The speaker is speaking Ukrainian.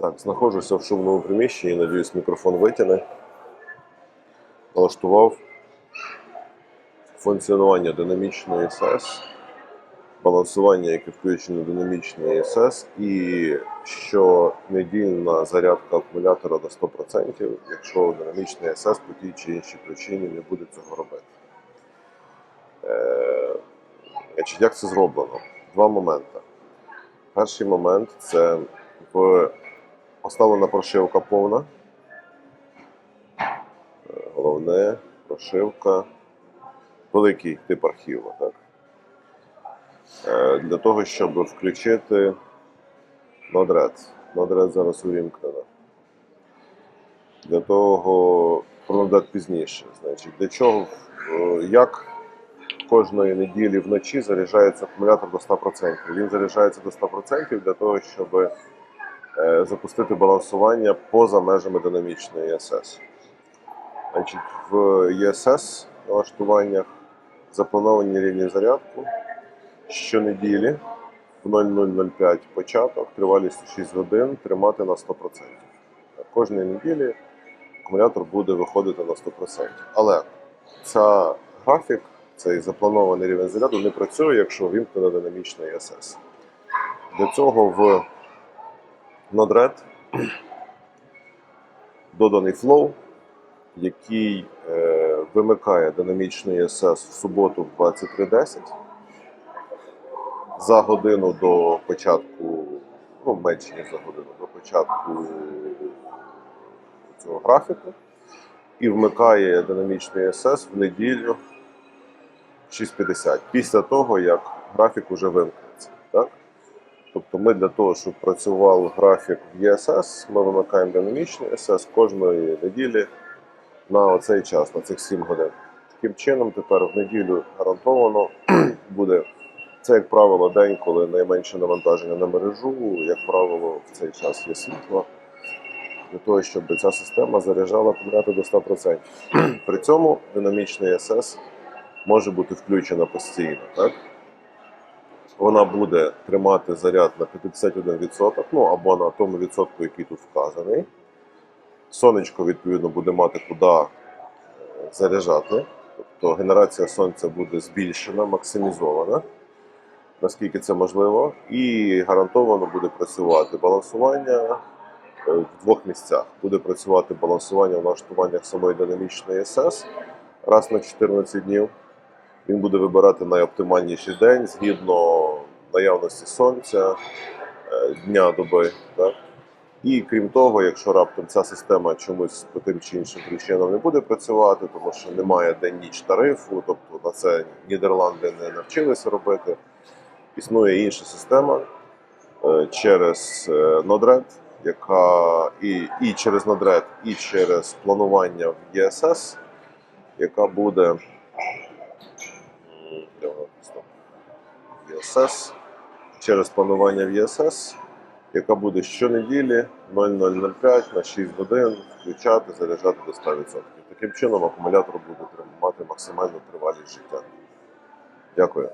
Так, знаходжуся в шумному приміщенні, надіюсь, мікрофон витягне. Налаштував функціонування динамічної СС, балансування, яке включено динамічний СС, і щонедільна зарядка акумулятора до 100%, якщо динамічний СС по тій чи іншій причині не буде цього робити. Е, як це зроблено? Два моменти. Перший момент це в поставлена прошивка повна. Головне прошивка. Великий тип архіву, так? Е, Для того, щоб включити Node-RED. Зараз увімкнено. Для того про пізніше. Значить, для чого, е, як кожної неділі вночі заряджається акумулятор до 100%. Він заряджається до 100% для того, щоб запустити балансування поза межами динамічної ЄСС. Значить, в ЄСС налаштуваннях заплановані рівні зарядку щонеділі в 00.05 початок, тривалістю 6 годин тримати на 100%. Кожної неділі акумулятор буде виходити на 100%. Але ця графік, цей запланований рівень заряду не працює, якщо вимкнена динамічна ЄСС. Для цього в Node-RED доданий flow, який е, вимикає динамічний ЄСС в суботу в 23.10 за годину до початку, ну менше ніж за годину, до початку цього графіку, і вмикає динамічний СС в неділю в 6.50, після того, як графік уже вимкнеться. Так? Тобто ми для того, щоб працював графік в ЄСС, ми вимикаємо динамічний СС кожної неділі на оцей час, на цих 7 годин. Таким чином, тепер в неділю гарантовано буде це, як правило, день, коли найменше навантаження на мережу, як правило, в цей час є світло, для того, щоб ця система заряджала акумулятор до 100%. При цьому динамічний СС може бути включена постійно. Так? Вона буде тримати заряд на 51%, ну або на тому відсотку, який тут вказаний. Сонечко, відповідно, буде мати куди е, заряджати. Тобто генерація сонця буде збільшена, максимізована, наскільки це можливо, і гарантовано буде працювати балансування е, в двох місцях. Буде працювати балансування в налаштуваннях самої динамічної СС раз на 14 днів. Він буде вибирати найоптимальніший день згідно наявності сонця, е, дня доби. Так? І крім того, якщо раптом ця система чомусь по тим чи іншим причинам не буде працювати, тому що немає день-ніч тарифу, тобто на це Нідерланди не навчилися робити. Існує інша система е, через Node-RED, яка і, і через Node-RED, і через планування в ЄСС, яка буде м, де вона? Стоп. ЄСС через панування в ЄСС, яка буде щонеділі 0005 на 6 годин включати, заряджати до 100%. Таким чином акумулятор буде мати максимальну тривалість життя. Дякую.